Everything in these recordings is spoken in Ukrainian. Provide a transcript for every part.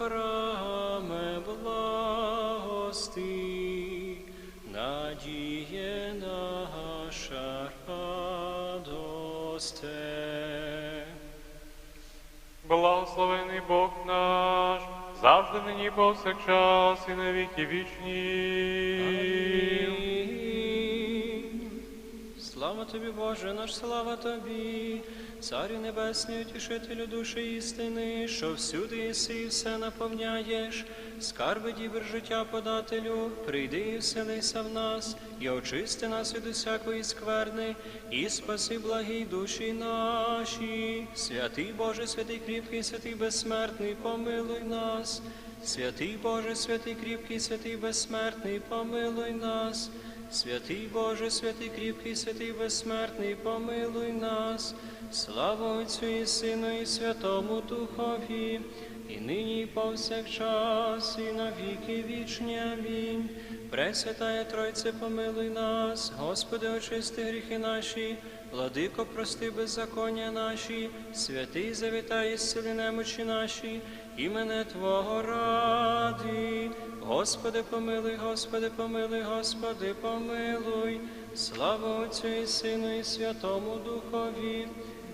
храме благости, надіє наша радосте. Благословений Бог наш, завжди нині повсякчас і на віки вічні. Амінь. Слава тобі, Боже, наш слава тобі, Царю Небесний, утішителю душі істини, що всюди єси і все наповняєш, скарби дібр життя подателю, прийди і вселися в нас, і очисти нас від усякої скверни, і спаси благі душі наші. Святий Боже, святий кріпкий, святий безсмертний, помилуй нас. Святий Боже, святий кріпкий, святий безсмертний, помилуй нас. Святий Боже, святий кріпкий, святий безсмертний, помилуй нас. Слава Отцю і Сину, і Святому Духові, і нині, і повсякчас, і на віки вічні. Амінь. Пресвятая Тройце, помилуй нас, Господи, очисти гріхи наші, владико, прости беззаконня наші, святий завітай, ісцели немочі наші, імене Твого ради. Господи, помилуй, Господи, помилуй, Господи, помилуй. Слава Отцю і Сину, і Святому Духові,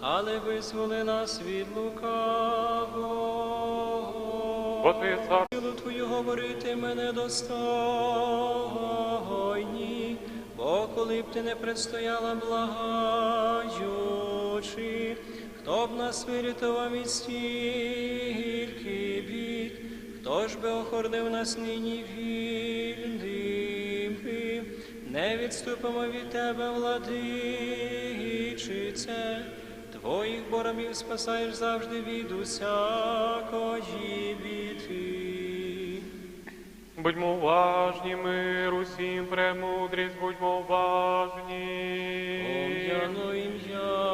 але визволи нас від лукавого. Бо Твоє царство, Силу Твою говорити мене достойні, бо коли б ти не предстояла благаючи, хто б нас вирятував від стільки бід, хто ж би охорнив нас нині вільними, не відступимо від тебе, владичице, Твоїх боромів спасаєш завжди від усякої біди. будьмо уважні, мир усім, премудрість, будьмо уважні. Пом'яну ім'я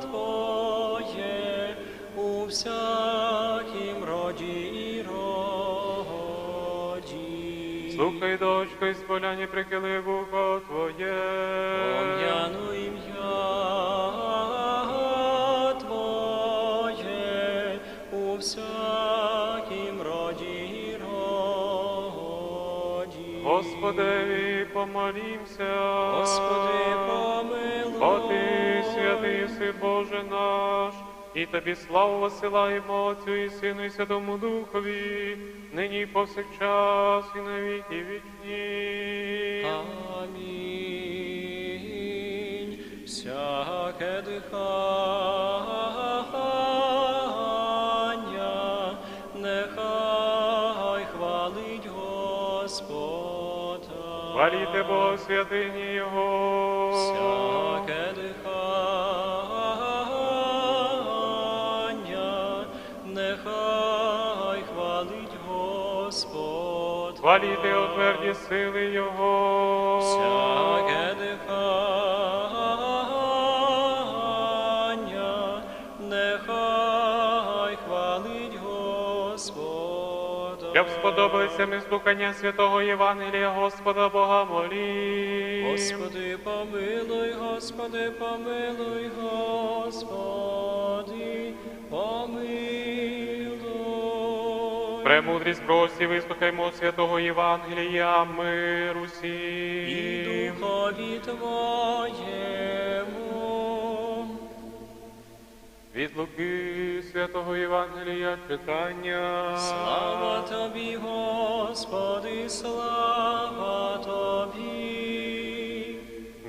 Твоє у всякім роді і роді. Слухай, дочко, і споляні прихили вухо Твоє. Пом'яну ім'я Господи, помолімся. Господи, помилуй. Бо Ти святий си Боже наш, і Тобі славу посилаємо Отцю і Сину, і Святому Духові, нині і повсякчас, і на віки вічні. Амінь. Всяке дихання Хваліте Бога святині Його. Всяке дихання нехай хвалить Господь. Хваліте о сили Його. Щоб сподобалися ми слухання святого Євангелія Господа Бога молім. Господи, помилуй, Господи, помилуй, Господи, помилуй. Премудрість прості, вислухаймо святого Євангелія, мир І духові Твоєму. Від Луки святого Євангелія читання. Слава Тобі, Господи, слава Тобі.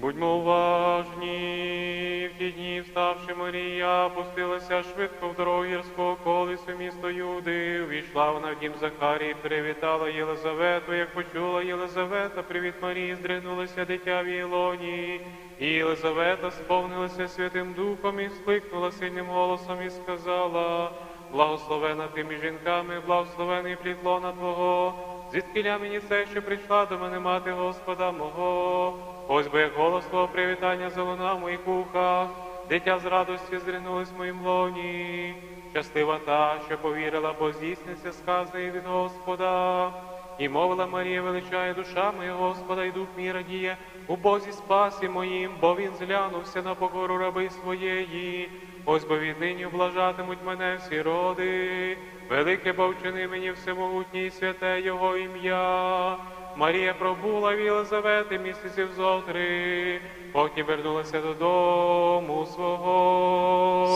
Будьмо уважні, в ті дні встав Ставши Марія, пустилася швидко в дорогу гірського колесу місто Юди. Увійшла вона в дім Захарії, привітала Єлизавету, як почула Єлизавета, привіт Марії, здригнулося дитя в її лоні. І Єлизавета сповнилася Святим Духом і скликнула сильним голосом і сказала, благословена ти між жінками, благословений плід лона Твого. Звідкиля мені це, що прийшла до мене мати Господа мого. Ось би як голос Твого привітання залунав в моїх ухах, дитя з радості зринулось в моїм лоні. Щаслива та, що повірила, бо здійсниться сказаний від Господа. І мовила Марія, величає душа моя Господа, і дух мій радіє у Бозі спасі моїм, бо він зглянувся на покору раби своєї. Ось бо віднині облажатимуть мене всі роди. Велике бо вчини мені всемогутній святе Його ім'я. Марія пробула в Єлизавети місяців зо три, потім вернулася додому свого.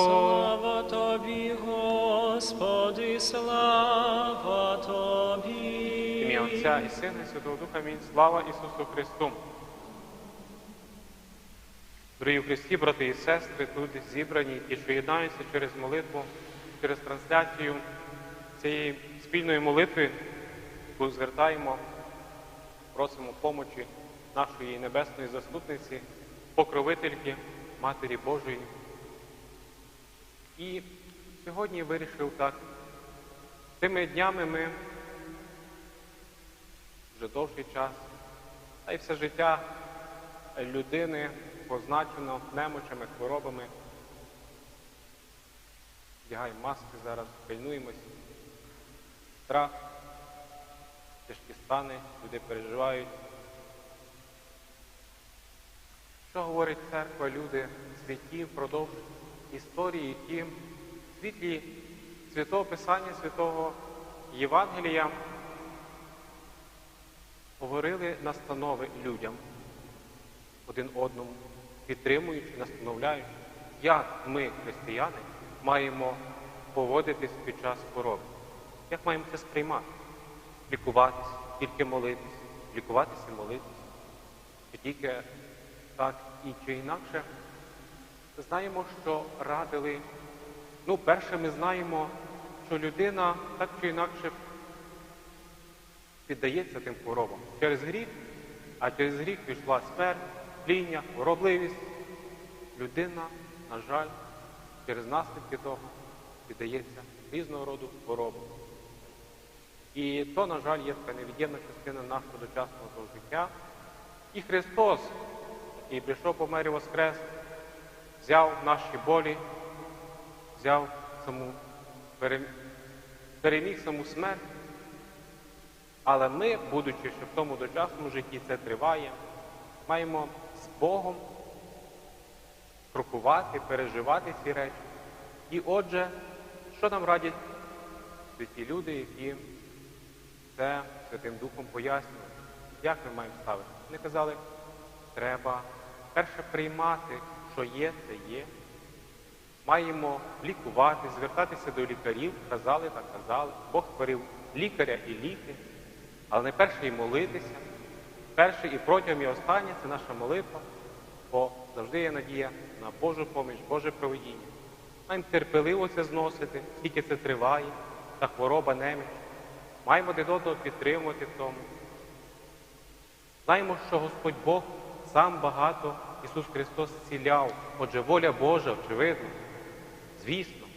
Отця і Сина, і Святого Духа. Амінь. Слава Ісусу Христу. Дорогі Христі, брати і сестри, тут зібрані, ті, що єднаються через молитву, через трансляцію цієї спільної молитви, яку звертаємо, просимо помочі нашої небесної заступниці, покровительки Матері Божої. І сьогодні вирішив так. Тими днями ми вже довший час, та й все життя людини позначено немочами, хворобами. Вдягаємо маски зараз, пильнуємось. Страх, тяжкі стани, люди переживають. Що говорить церква, люди святі впродовж історії, які світлі святого Писання, святого Євангелія говорили настанови людям один одному, підтримуючи, настановляючи, як ми, християни, маємо поводитись під час хвороби, як маємо це сприймати, лікуватись, тільки молитись, лікуватися і молитись, чи тільки так і чи інакше. Знаємо, що радили. Ну, перше, ми знаємо, що людина так чи інакше піддається тим хворобам через гріх, а через гріх пішла смерть, тління, хворобливість. Людина, на жаль, через наслідки того піддається різного роду хворобам. І то, на жаль, є така невід'ємна частина нашого дочасного життя. І Христос, який прийшов помер і воскрес, взяв наші болі, взяв саму переміг саму смерть. Але ми, будучи ще в тому дочасному житті, це триває, маємо з Богом крокувати, переживати ці речі. І отже, що нам радять святі люди, які це Святим Духом пояснюють, як ми маємо ставити? Вони казали, треба перше приймати, що є, це є. Маємо лікувати, звертатися до лікарів, казали так казали. Бог створив лікаря і ліки, але найперше і молитися. Перше і протягом і останнє це наша молитва, бо завжди є надія на Божу поміч, Боже проведіння. Маємо терпеливо це зносити, скільки це триває, та хвороба неміч. Маємо один одного підтримувати в тому. Знаємо, що Господь Бог сам багато Ісус Христос зціляв. Отже, воля Божа, очевидно, звісно.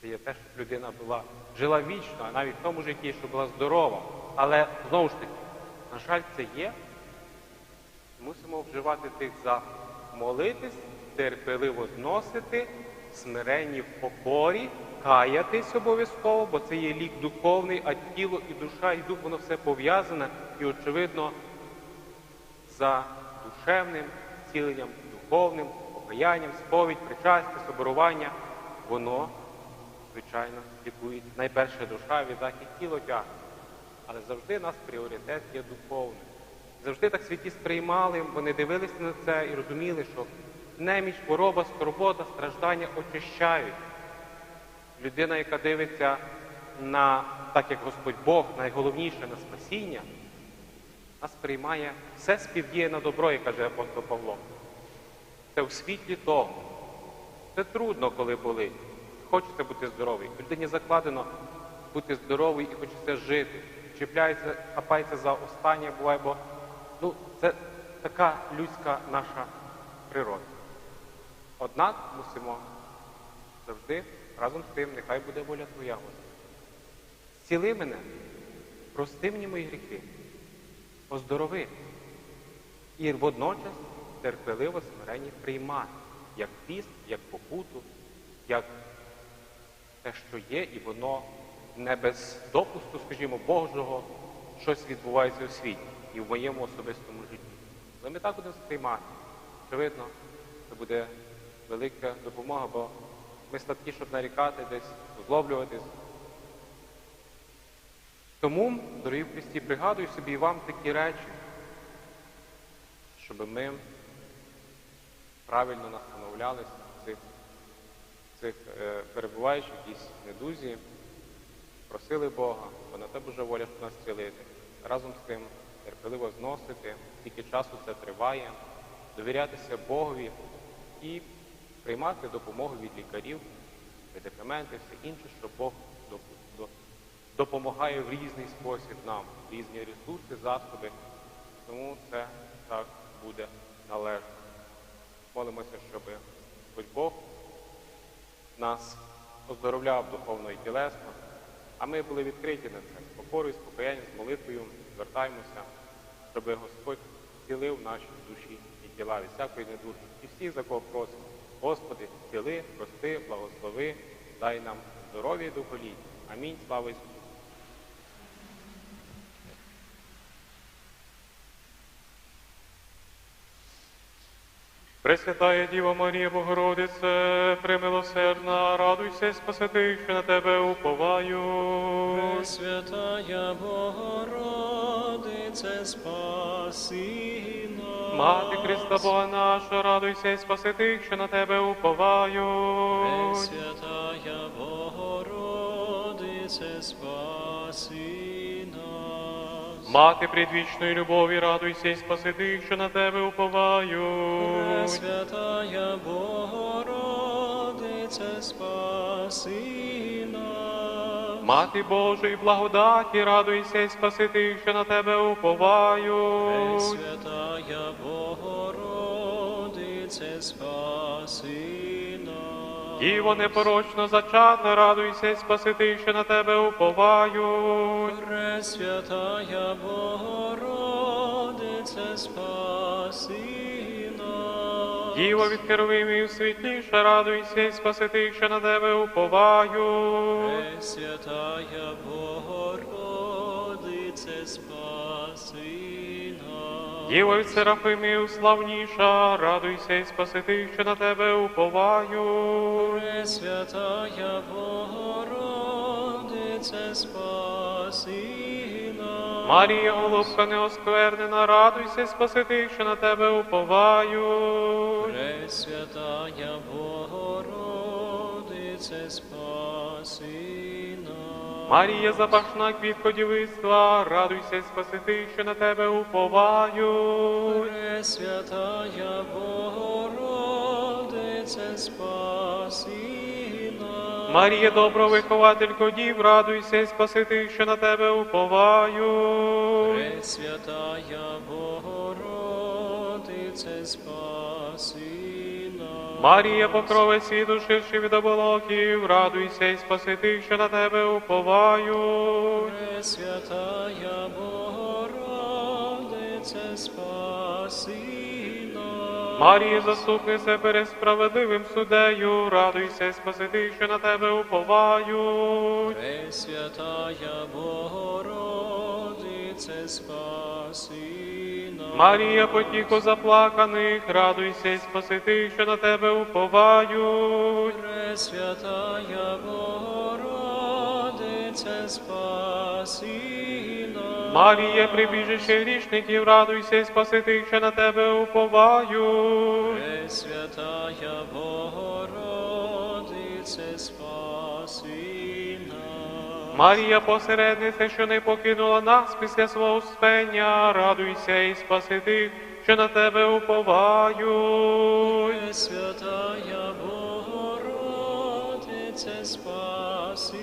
Це є те, щоб людина була жила вічно, а навіть в тому житті, щоб була здорова. Але знову ж таки, на жаль, це є. Мусимо вживати тих заходів. Молитись, терпеливо зносити, смиренні в покорі, каятись обов'язково, бо це є лік духовний, а тіло і душа, і дух воно все пов'язане і, очевидно, за душевним зціленням, духовним, покаянням, сповідь, причастя, соборування, воно, звичайно, лікується. Найперше душа, віддак і тіло тягне. Але завжди у нас пріоритет є духовний. Завжди так святі сприймали, вони дивилися на це і розуміли, що неміч, хвороба, скорбота, страждання очищають. Людина, яка дивиться на, так як Господь Бог, найголовніше на спасіння, нас приймає все співдіє на добро, як каже апостол Павло. Це у світлі того, Це трудно, коли болить. Хочеться бути здоровий. Людині закладено бути здоровий і хочеться жити. Чіпляється, хапається за останнє, буває, бо ну, це така людська наша природа. Однак мусимо завжди разом з тим, нехай буде воля Твоя, Господи. Зціли мене, прости мені мої гріхи, оздорови. І водночас терпеливо смирені приймай, як піст, як покуту, як те, що є, і воно не без допусту, скажімо, Божого, щось відбувається у світі і в моєму особистому житті. Але ми так будемо сприймати. Очевидно, це буде велика допомога, бо ми слабкі, щоб нарікати десь, озлоблюватись. Тому, дорогі Христі, пригадую собі вам такі речі, щоб ми правильно настановлялися цих, е, перебуваючих в якійсь недузі, просили Бога, бо на те Божа воля, щоб нас цілити. Разом з тим терпеливо зносити, скільки часу це триває, довірятися Богові і приймати допомогу від лікарів, медикаменти, все інше, що Бог до- до- допомагає в різний спосіб нам, різні ресурси, засоби. Тому це так буде належно. Молимося, щоб Господь Бог нас оздоровляв духовно і тілесно, а ми були відкриті на це з покорою, спокаянням, з молитвою, звертаємося, щоб Господь цілив наші душі і тіла від всякої недужі. І всі, за кого просимо, Господи, ціли, прости, благослови, дай нам здоров'я і духоліття. Амінь. Слава Ісусу. Пресвятая Діва Марія Богородице, примилосердна, радуйся, спаси що на тебе уповаю. Пресвятая Богородице, спаси нас. Мати Христа Бога наша, радуйся, і спаси тих, що на тебе уповаю. Пресвятая Богородице, спаси нас. Мати предвічної любові, радуйся, і спаси тих, що на тебе уповаю. Пресвятая Богородице, спаси нас. Мати Божої благодаті, радуйся, і спаси тих, що на тебе уповаю. Пресвятая Богородице, спаси нас. Діво непорочно зачатна, радуйся, і спаси тих, що на тебе уповають. Пресвятая Богородице, спаси нас. Діво від херовимів світліша, радуйся, і спаси тих, що на тебе уповають. Пресвятая Богородице, спаси нас. Діво від серафимів славніша, радуйся, і спаси тих, що на тебе уповають. Пресвятая Богородице, спаси нас. Марія, голубка неосквернена, радуйся, і спаси тих, що на тебе уповають. Пресвятая Богородице, спаси нас. Марія, запашна квітко дівицтва, радуйся, і спаси тих, що на тебе уповають. Пресвятая Богородице, спаси нас. Марія, добра вихователько дів, радуйся, і спаси тих, що на тебе уповають. Пресвятая Богородице, спаси нас. Марія, покрови світу, ширши від оболоків, радуйся, і спаси тих, що на тебе уповають. Пресвятая Богородице, спаси нас. Марія, заступниця перед справедливим судею, радуйся, і спаси тих, що на тебе уповають. Пресвятая Богородице, спаси нас. Марія, потіку заплаканих, радуйся, і спаси тих, що на тебе уповають. Пресвятая Богородице, спаси нас. Марія, прибіжище грішників, радуйся, і спаси тих, що на тебе уповають. Пресвятая Богородице, Марія, посередниця, що не покинула нас після свого спення, радуйся і спаси тих, що на тебе уповають. Пресвятая Богородице, Богородице, спаси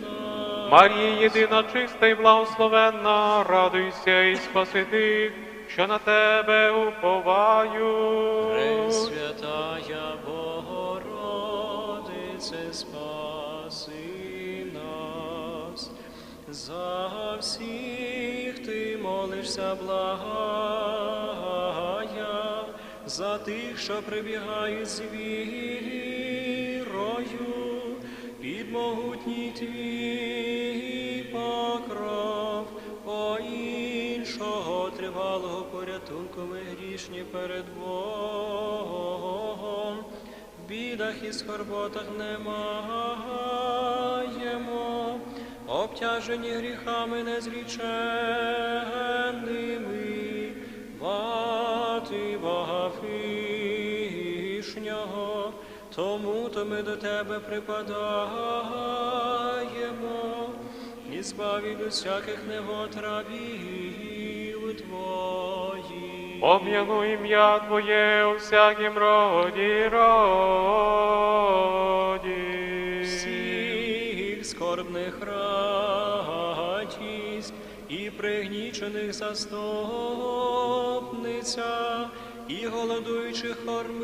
нас. Марія, єдина, чиста і благословенна, радуйся і спаси тих, що на тебе уповають. Пресвятая Богородице, спаси. За всіх ти молишся, благая, за тих, що прибігають з вірою, під могутній твій покров, по іншого тривалого порятунку ми грішні перед Богом. В бідах і скорботах не маємо, обтяжені гріхами незліченними, мати Бога вишнього, тому то ми до тебе припадаємо, і збав від усяких негод рабів твоїх. Пом'яну ім'я Твоє у всякім роді роді. Пригнічених заступниця, і голодуючих кормителька,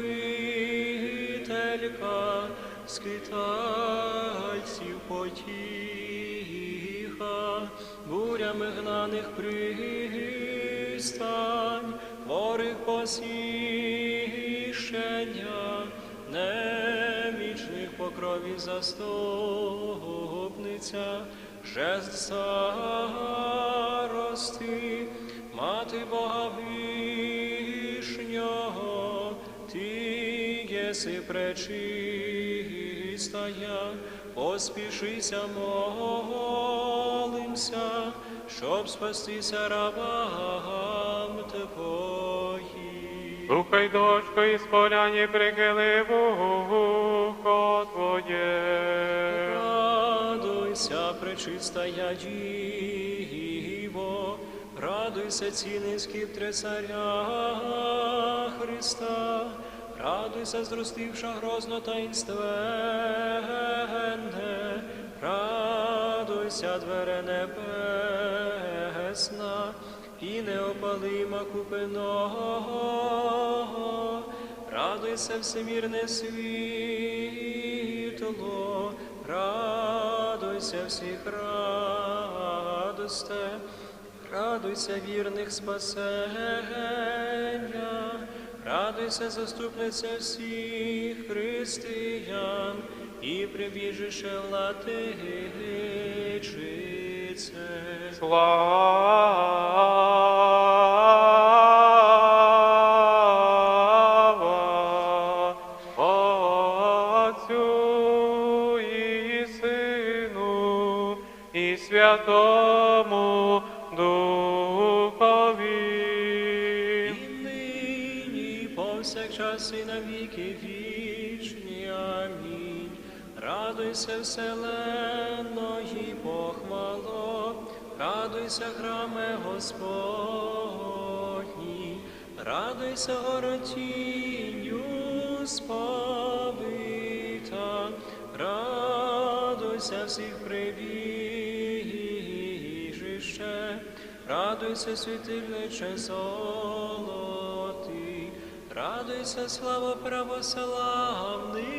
скитальців потіха, бурями гнаних пристань, хворих посіщення, немічних по крові заступниця, жест старости, мати Бога вишнього, ти єси пречистая, поспішися молимся, щоб спастися рабам Твоїм. Слухай, дочко, і споляні прихили вухо Твоє. Радуйся, пречистая Діво, радуйся, цінний скіптре царя Христа, радуйся, зростивша грозно таїнственне, радуйся, двере небесна, і неопалима купиного, радуйся, всемірне світло, радуйся всіх радосте, радуйся вірних спасення, радуйся, заступниця всіх християн і прибіжище латичице. Слава Радуйся, вселенної похвало, радуйся, храме Господній, радуйся, горотінню сповита, радуйся всіх прибіжище, радуйся, світильниче золотий, радуйся, слава православних,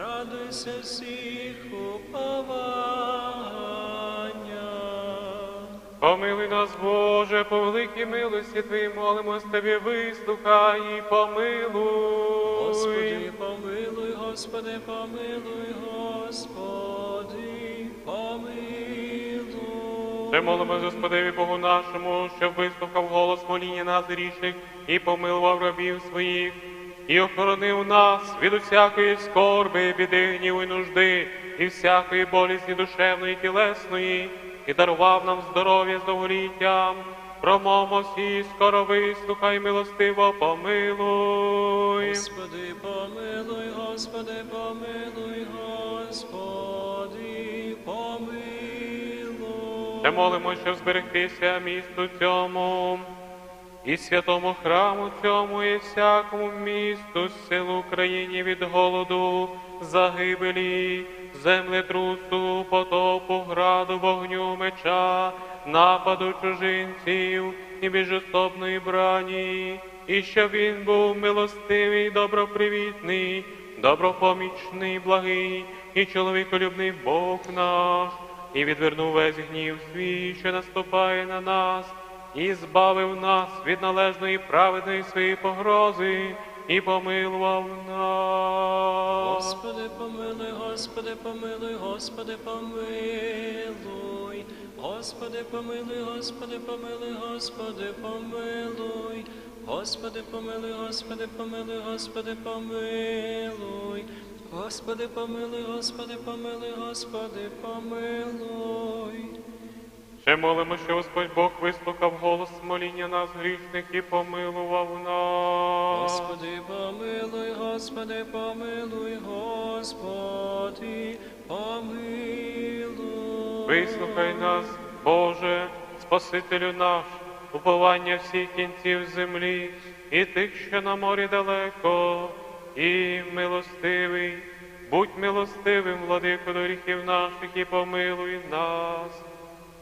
радуйся всіх уповання. Помилуй нас, Боже, по великій милості Твоїй молимось Тобі, вислухай і помилуй. Господи, помилуй, Господи, помилуй, Господи, помилуй. Ще молимо Господеві Богу нашому, щоб вислухав голос моління нас грішних і помилував рабів своїх, і охоронив нас від усякої скорби, біди, гніву і нужди, і всякої болізні душевної і тілесної, і дарував нам здоров'я з довголіттям. Промовмо всі, скоро вислухай, милостиво помилуй. Господи, помилуй, Господи, помилуй, Господи, помилуй. Та молимо, щоб зберегтися місту цьому, і святому храму цьому, і всякому місту, силу Україні від голоду, загибелі, землетрусу, потопу, граду, вогню, меча, нападу чужинців і безжостопної брані, і щоб він був милостивий, добропривітний, добропомічний, благий і чоловіколюбний Бог наш і відвернув весь гнів свій, що наступає на нас, і збавив нас від належної праведної своєї погрози, і помилував нас. Господи, помилуй, Господи, помилуй, Господи, помилуй. Господи, помилуй, Господи, помилуй, Господи, помилуй. Господи, помилуй, Господи, помилуй, Господи, помилуй. Господи, помилуй, Господи, помилуй, Господи, помилуй. Ще молимо, що Господь Бог вислухав голос моління нас грішних і помилував нас. Господи, помилуй, Господи, помилуй, Господи, помилуй. Вислухай нас, Боже, Спасителю наш, уповання всіх кінців землі, і тих, що на морі далеко, і милостивий, будь милостивим, владико до гріхів наших, і помилуй нас.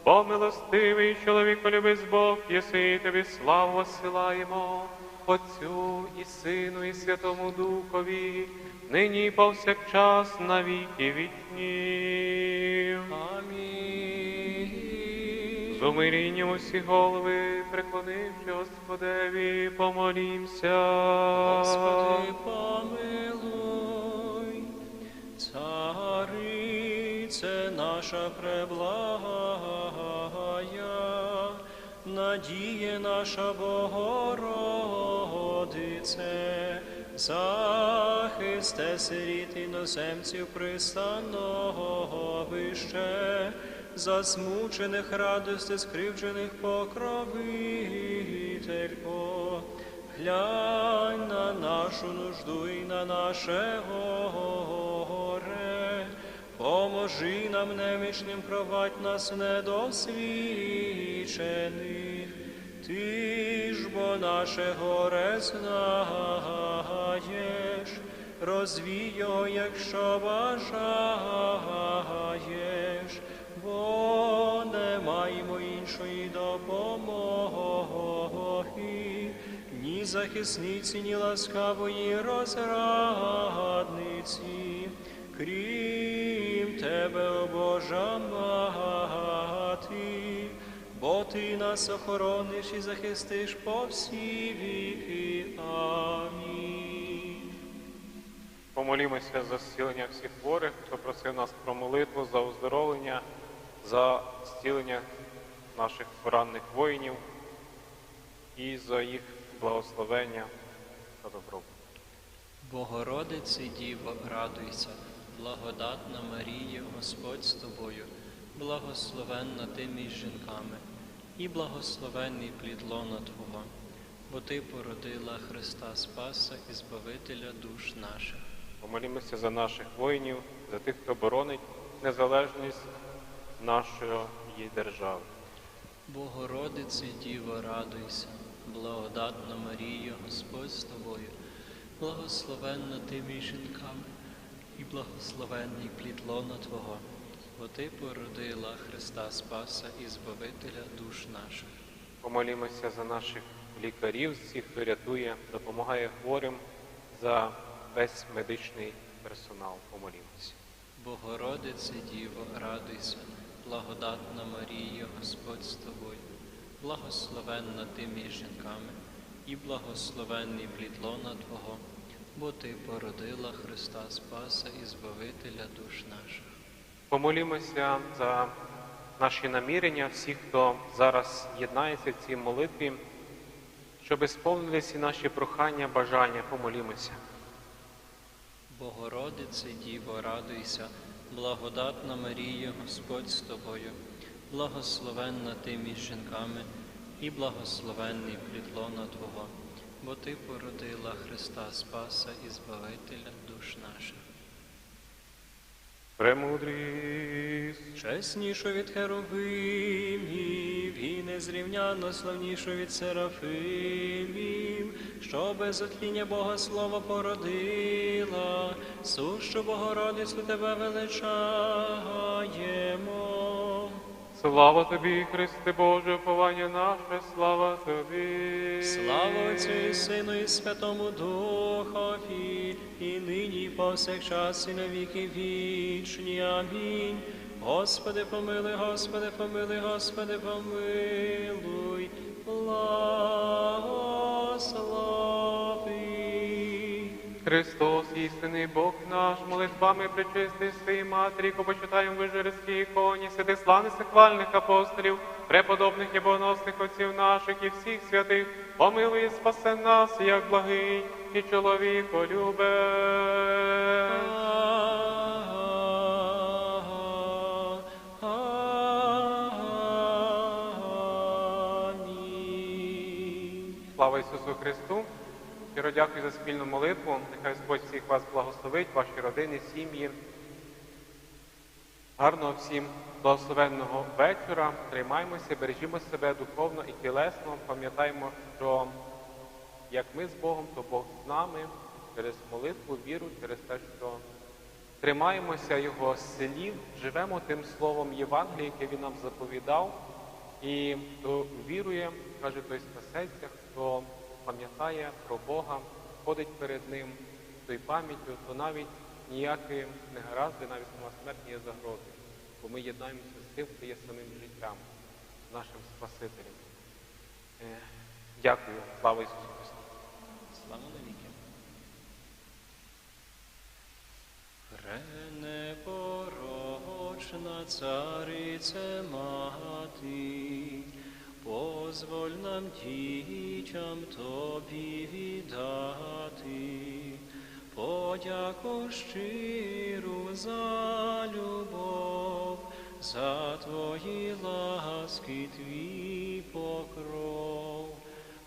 Бо милостивий чоловіколюбець Бог, єси і тобі славу посилаємо, Отцю і Сину, і Святому Духові, нині і повсякчас на віки вічні. Амінь. З умирінням усі голови, преклонивши Господеві, помолімся. Господи, помилуй, царице наша преблагая, надіє наша Богородице, захисте сиріт іноземців пристаного вище, засмучених радости, скривджених покровителько. Глянь на нашу нужду і на наше горе, поможи нам немічним кровать нас недосвідчених. Ти ж бо наше горе знаєш, розвій його, якщо бажаєш, бо не маємо іншої допомоги, ні захисниці, ні ласкавої розрадниці, крім тебе, о Божа мати, бо ти нас охорониш і захистиш по всі віки. Амінь. Помолімося за зцілення всіх хворих, хто просив нас про молитву за оздоровлення, за зцілення наших поранених воїнів і за їх благословення та добробут. Богородице Діво, радуйся, благодатна Марія, Господь з тобою, благословенна ти між жінками, і благословенний плід лона Твого, бо Ти породила Христа Спаса і Збавителя душ наших. Помолімося за наших воїнів, за тих, хто боронить незалежність нашої держави. Богородице Діво, радуйся, благодатна Марія, Господь з тобою, благословенна ти між жінками, і благословенний плід лона Твого, бо Ти породила Христа Спаса і Збавителя душ наших. Помолімося за наших лікарів, всіх, хто рятує, допомагає хворим, за весь медичний персонал. Помолімося. Богородице Діво, радуйся, благодатна Марія, Господь з тобою, благословенна ти між жінками, і благословенний плід лона Твого, бо Ти породила Христа Спаса і Збавителя душ наших. Помолімося за наші намірення, всіх, хто зараз єднається в цій молитві, щоб сповнилися наші прохання, бажання. Помолімося. Богородице Діво, радуйся, Благодатна Марія, Господь з тобою, благословенна ти між жінками, і благословенний плід лона Твого, бо Ти породила Христа Спаса і Збавителя душ наших. Премудрість. Чеснішу від херовимів і незрівняно славнішу від серафимів, що без отління Бога Слова породила, сущу Богородицю тебе величаємо. Слава тобі, Христе Боже, уповання наше, слава тобі. Слава Отцю і Сину і Святому Духові, і нині, і повсякчас, і на віки вічні. Амінь. Господи, помилуй, Господи, помилуй, Господи, помилуй, благослови. Христос, істинний Бог наш, молитвами причистий своїй матері, почитаємо вижерській іконі, святих славних хвальних апостолів, преподобних і богоносних отців наших і всіх святих, помилуй і спасе нас, як благий і чоловіко любе. Слава Ісусу Христу! Щиро дякую за спільну молитву. Нехай Господь всіх вас благословить, ваші родини, сім'ї. Гарного всім благословенного вечора. Тримаймося, бережімо себе духовно і тілесно. Пам'ятаємо, що як ми з Богом, то Бог з нами через молитву, віру, через те, що тримаємося Його слів, живемо тим словом Євангелія, яке Він нам заповідав. І хто вірує, каже, той спасеться, хто пам'ятає про Бога, ходить перед Ним тою пам'яттю, то навіть ніякі негаразди, навіть сама смерть є загрозою. Бо ми єднаємося з тим, хто є самим життям, нашим Спасителем. Е, Дякую, слава Ісусу Христу! Слава навіки. Пренепорочна царице мати, позволь нам дітям тобі віддати, подяку щиру за любов, за твої ласки твій покров.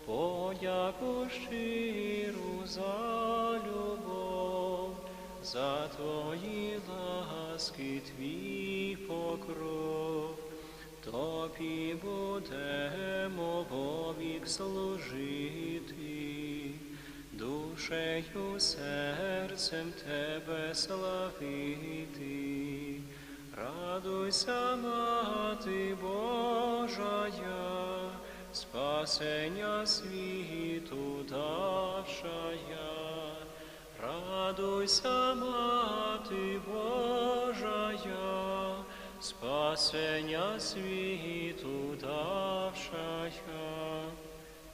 Подяку щиру за любов, за твої ласки твій покров, тобі будемо вовік служити, душею серцем тебе славити. Радуйся, мати Божая, спасення світу давшая. Радуйся, мати Божая, спасення світу давшая.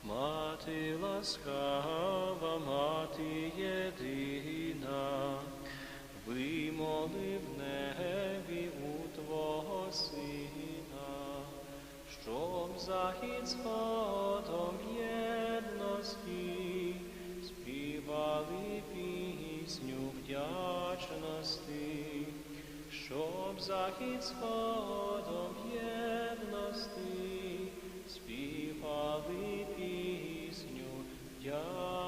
Мати ласкава, мати єдина, вимоли в небі у Твого Сина, щоб захід сходом єдності щоб захід сходом єдності співали пісню вдячності.